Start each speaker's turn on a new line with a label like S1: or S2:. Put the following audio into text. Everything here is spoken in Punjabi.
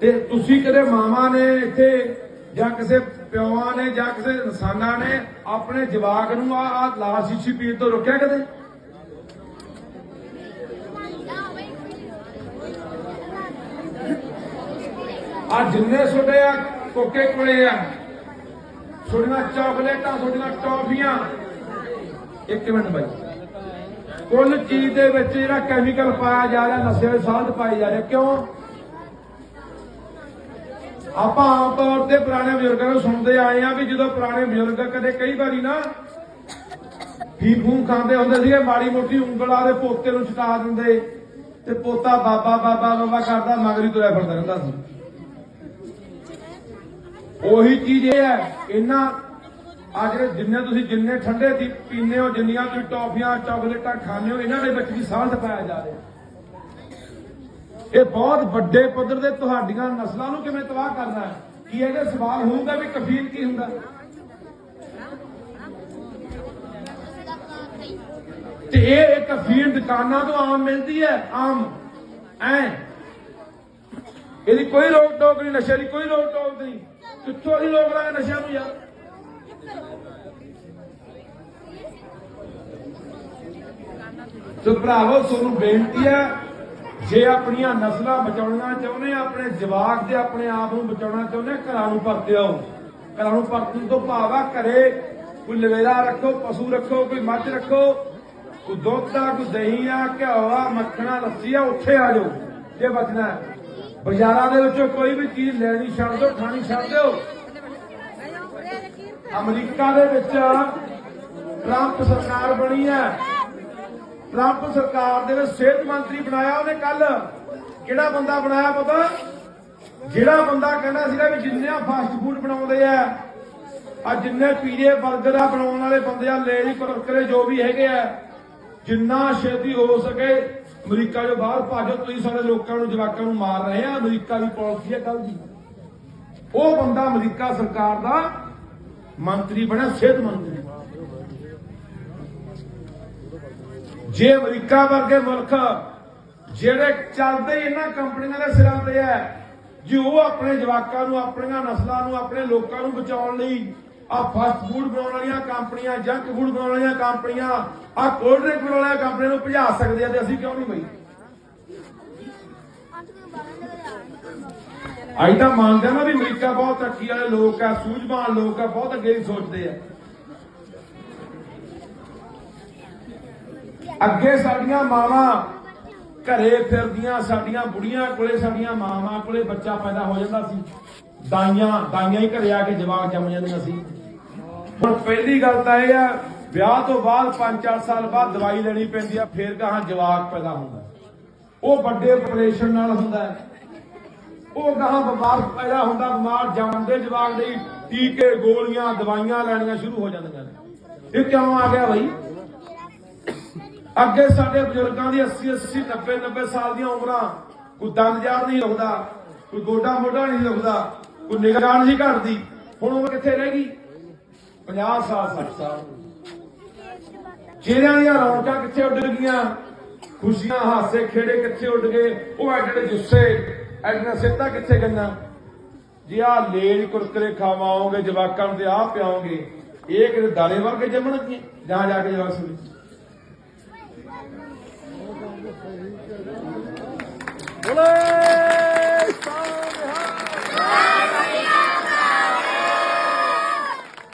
S1: ਤੇ ਤੁਸੀਂ ਕਦੇ ਮਾਵਾਂ ਨੇ ਇੱਥੇ ਜਾਂ ਕਿਸੇ ਪਿਓਾਂ ਨੇ ਜਾਂ ਕਿਸੇ ਇਨਸਾਨਾਂ ਨੇ ਆਪਣੇ ਜਵਾਕ ਨੂੰ ਆ ਆ ਲਾਲ ਸ਼ੀਸ਼ੀ ਪੀਣ ਤੋਂ ਰੋਕਿਆ ਕਦੇ? ਆ ਜਿੰਨੇ ਛੋਟੇ ਆ ਕੋਕੇ ਕੋਲੇ ਆ ਛੋਟੀਆਂ ਚਾਕਲੇਟਾਂ ਛੋਟੀਆਂ ਟੌਫੀਆਂ। ਇੱਕ ਮਿੰਟ ਬਾਈ। ਕੁੱਲ ਚੀਜ਼ ਦੇ ਵਿੱਚ ਜਿਹੜਾ ਕੈਮੀਕਲ ਪਾਇਆ ਜਾ ਰਿਹਾ, ਨਸ਼ੇ ਦੇ ਸਾਧ ਪਾਏ ਜਾ ਰਹੇ। ਕਿਉਂ? ਆਪਾਂ ਆਮ ਤੌਰ ਤੇ ਪੁਰਾਣੇ ਬਜ਼ੁਰਗਾਂ ਨੂੰ ਸੁਣਦੇ ਆਏ ਆ ਵੀ ਜਦੋਂ ਪੁਰਾਣੇ ਬਜ਼ੁਰਗ ਕਦੇ ਕਈ ਵਾਰੀ ਨਾ ਫੀਫੂ ਖਾਂਦੇ ਹੁੰਦੇ ਸੀਗੇ, ਮਾੜੀ ਮੋਟੀ ਉਂਗਲਾਂ ਦੇ ਪੋਤੇ ਨੂੰ ਛਟਾ ਦਿੰਦੇ ਤੇ ਪੋਤਾ ਬਾਬਾ ਬਾਬਾ ਬਾਬਾ ਕਰਦਾ, ਮਗਰੀ ਤੁਰਿਆ ਫਿਰਦਾ ਰਹਿੰਦਾ ਸੀ। ਉਹੀ ਚੀਜ਼ ਇਹ ਹੈ ਇਹਨਾਂ ਆ ਜਿਹੜੇ ਜਿੰਨੇ ਤੁਸੀਂ ਜਿੰਨੇ ਠੰਡੇ ਦੀ ਪੀਨੇ ਹੋ, ਜਿੰਨੀਆਂ ਤੁਸੀਂ ਟੌਫੀਆਂ, ਚਾਕਲੇਟਾਂ ਖਾਂਦੇ ਹੋ, ਇਹਨਾਂ ਦੇ ਵਿੱਚ ਵੀ ਸਾਲਟ ਪਾਇਆ ਜਾ ਰਿਹਾ। ਇਹ ਬਹੁਤ ਵੱਡੇ ਪੱਧਰ ਤੇ ਤੁਹਾਡੀਆਂ ਨਸਲਾਂ ਨੂੰ ਕਿਵੇਂ ਤਬਾਹ ਕਰਨਾ ਹੈ? ਕੀ ਇਹਦੇ ਸਵਾਲ ਹੋਊਗਾ ਵੀ ਕਫੀਲ ਕੀ ਹੁੰਦਾ? ਤੇ ਇਹ ਇੱਕ ਫੀਡ ਦੁਕਾਨਾਂ ਤੋਂ ਆਮ ਮਿਲਦੀ ਹੈ, ਆਮ। ਐ। ਇਹਦੀ ਕੋਈ ਰੋਕ ਟੋਕ ਨਹੀਂ, ਨਸ਼ੇ ਦੀ ਕੋਈ ਰੋਕ ਟੋਕ ਨਹੀਂ। ਕਿੱਥੋਂ ਅਸੀਂ ਰੋਕ ਲਾਂਗੇ ਨਸ਼ਿਆਂ ਨੂੰ ਯਾਰ? ਤੇ ਭਰਾਵੋ ਤੁਹਾਨੂੰ ਬੇਨਤੀ ਹੈ ਜੇ ਆਪਣੀਆਂ ਨਸਲਾਂ ਬਚਾਉਣਾ ਚਾਹੁੰਦੇ ਆ ਆਪਣੇ ਜਵਾਕ ਦੇ ਆਪਣੇ ਆਪ ਨੂੰ ਬਚਾਉਣਾ ਚਾਹੁੰਦੇ ਆ, ਘਰਾਂ ਨੂੰ ਪਰਤੇ ਆਓ। ਘਰਾਂ ਨੂੰ ਪਰਤਣ ਤੋਂ ਭਾਵ ਆ ਘਰੇ ਕੋਈ ਲਵੇਰਾ ਰੱਖੋ ਪਸ਼ੂ ਰੱਖੋ ਕੋਈ ਮੱਝ ਰੱਖੋ ਕੋਈ ਦੁੱਧ ਆ ਕੋਈ ਦਹੀਂ ਆ ਘਿਓ ਆ ਮੱਖਣਾ ਲੱਸੀ ਆ ਉੱਥੇ ਆ ਜਾਓ ਜੇ ਬਚਣਾ ਬਾਜ਼ਾਰਾਂ ਦੇ ਵਿੱਚੋਂ ਕੋਈ ਵੀ ਚੀਜ਼ ਲੈਣੀ ਛੱਡ ਦਿਓ ਖਾਣੀ ਛੱਡ ਦਿਓ। ਅਮਰੀਕਾ ਦੇ ਵਿੱਚ ਟਰੰਪ ਸਰਕਾਰ ਬਣੀ ਹੈ। ਟਰੰਪ ਸਰਕਾਰ ਦੇ ਵਿੱਚ ਸਿਹਤ ਮੰਤਰੀ ਬਣਾਇਆ ਉਹਨੇ ਕੱਲ ਕਿਹੜਾ ਬੰਦਾ ਬਣਾਇਆ ਪਤਾ? ਜਿਹੜਾ ਬੰਦਾ ਕਹਿੰਦਾ ਸੀਗਾ ਵੀ ਜਿੰਨੇ ਫਾਸਟ ਫੂਡ ਬਣਾਉਂਦੇ ਆ ਆ ਜਿੰਨੇ ਪੀਜ਼ੇ 버ਗਰ ਆ ਬਣਾਉਣ ਵਾਲੇ ਬੰਦੇ ਆ ਲੇਡੀ ਕੁਰਕਰੇ ਜੋ ਵੀ ਹੈਗੇ ਆ। ਜਿੰਨਾ ਛੇਤੀ ਹੋ ਸਕੇ, ਅਮਰੀਕਾ ਜੋ ਬਾਹਰ ਭਾਜੋ, ਤੁਸੀਂ ਸਾਰੇ ਲੋਕਾਂ ਨੂੰ, ਜਵਾਕਾਂ ਨੂੰ ਮਾਰ ਰਹੇ ਆ। ਅਮਰੀਕਾ ਦੀ ਪਾਲਿਸੀ ਹੈ ਕੱਲ ਦੀ। ਉਹ ਬੰਦਾ ਅਮਰੀਕਾ ਸਰਕਾਰ ਦਾ ਮੰਤਰੀ ਬਣਿਆ, ਸਿਹਤ ਮੰਤਰੀ। ਜੇ ਅਮਰੀਕਾ ਵਰਗੇ ਮੁਲਕ ਜਿਹੜੇ ਚੱਲਦੇ ਇਹਨਾਂ ਕੰਪਨੀਆਂ ਦੇ ਸਿਰਾਂ ਤੇ ਹੈ ਜੇ ਉਹ ਆਪਣੇ ਜਵਾਕਾਂ ਨੂੰ, ਆਪਣੀਆਂ ਨਸਲਾਂ ਨੂੰ, ਆਪਣੇ ਲੋਕਾਂ ਨੂੰ ਬਚਾਉਣ ਲਈ ਆ ਫਾਸਟ ਫੂਡ ਬਣਾਉਣ ਵਾਲੀਆਂ ਕੰਪਨੀਆਂ ਜੰਕ ਫੂਡ ਬਣਾਉਣ ਵਾਲੀਆਂ ਕੰਪਨੀਆਂ ਆ ਕੋਲਡ ਡਰਿੰਕ ਬਣਾਉਣ ਵਾਲੀਆਂ ਕੰਪਨੀਆਂ ਨੂੰ ਭਜਾ ਸਕਦੇ ਆ ਤੇ ਅਸੀਂ ਕਿਉਂ ਨਹੀਂ ਬਈ? ਅਸੀਂ ਤਾਂ ਮੰਨਦੇ ਨਾ ਵੀ ਅਮਰੀਕਾ ਬਹੁਤ ਤਰੱਕੀ ਵਾਲੇ ਲੋਕ ਆ, ਸੂਝਵਾਨ ਲੋਕ ਆ, ਬਹੁਤ ਅੱਗੇ ਸੋਚਦੇ ਆ। ਅੱਗੇ ਸਾਡੀਆਂ ਮਾਵਾਂ ਘਰੇ ਫਿਰਦੀਆਂ, ਸਾਡੀਆਂ ਬੁੜੀਆਂ ਕੋਲੇ ਸਾਡੀਆਂ ਮਾਵਾਂ ਕੋਲੇ ਬੱਚਾ ਪੈਦਾ ਹੋ ਜਾਂਦਾ ਸੀ। ਦਾਈਆਂ ਦਾਈਆਂ ਹੀ ਘਰੇ ਆ ਕੇ ਜਵਾਕ ਜੰਮ ਜਾਂਦੀਆਂ ਸੀ। ਹੁਣ ਪਹਿਲੀ ਗੱਲ ਤਾਂ ਇਹ ਆ, ਵਿਆਹ ਤੋਂ ਬਾਅਦ 5-4 ਸਾਲ ਬਾਅਦ ਦਵਾਈ ਲੈਣੀ ਪੈਂਦੀ ਆ, ਫੇਰ ਕਹਾਂ ਜਵਾਕ ਪੈਦਾ ਹੁੰਦਾ। ਉਹ ਵੱਡੇ ਆਪਰੇਸ਼ਨ ਨਾਲ ਹੁੰਦਾ ਉਹ ਗਾਹਾਂ ਬਿਮਾਰ ਪੈਦਾ ਹੁੰਦਾ, ਬਿਮਾਰ ਜੰਮਦੇ ਜਵਾਕ ਦੇ ਟੀਕੇ, ਗੋਲੀਆਂ, ਦਵਾਈਆਂ ਲੈਣੀਆਂ ਸ਼ੁਰੂ ਹੋ ਜਾਂਦੀਆਂ ਨੇ। ਇਹ ਕਿਉਂ ਆ ਗਿਆ ਬਈ? ਅੱਗੇ ਸਾਡੇ ਬਜ਼ੁਰਗਾਂ ਦੀ 80 80 90 90 ਸਾਲ ਦੀਆਂ ਉਮਰਾਂ, ਕੋਈ ਦੰਦ ਜਾਰ ਨਹੀਂ ਰੁਕਦਾ ਕੋਈ ਗੋਡਾ ਮੋਢਾ ਨਹੀਂ ਰੁਕਦਾ ਕੋਈ ਨਿਗਾਹ ਨਹੀਂ ਘਟਦੀ। ਹੁਣ ਉਮਰ ਕਿੱਥੇ ਰਹਿ ਗਈ? 50 ਸਾਲ 60 ਸਾਲ। ਚਿਹਰਿਆਂ ਦੀਆਂ ਰੌਣਕਾਂ ਕਿੱਥੇ ਉੱਡ ਗਈਆਂ? ਖੁਸ਼ੀਆਂ, ਹਾਸੇ, ਖੇੜੇ ਕਿੱਥੇ ਉੱਡ ਗਏ? ਉਹ ਐਡੇ ਜੁੱਸੇ ਐਡੇ ਸਿੱਧਾ ਕਿੱਥੇ ਗੰਨਾ ਜੇ ਆ ਲੇਜ ਕੁਰਕਰੇ ਖਾਵਾਓਗੇ, ਜਵਾਕਾਂ ਨੂੰ ਤੇ ਆ ਪਿਆਓਗੇ, ਇਹ ਕਿਤੇ ਦਾਣੇ ਵਰਗੇ ਜੰਮਣਗੇ ਜਾਂ ਜਾ ਕੇ ਜਵਾਕ ਸੁਣੀ
S2: Olay!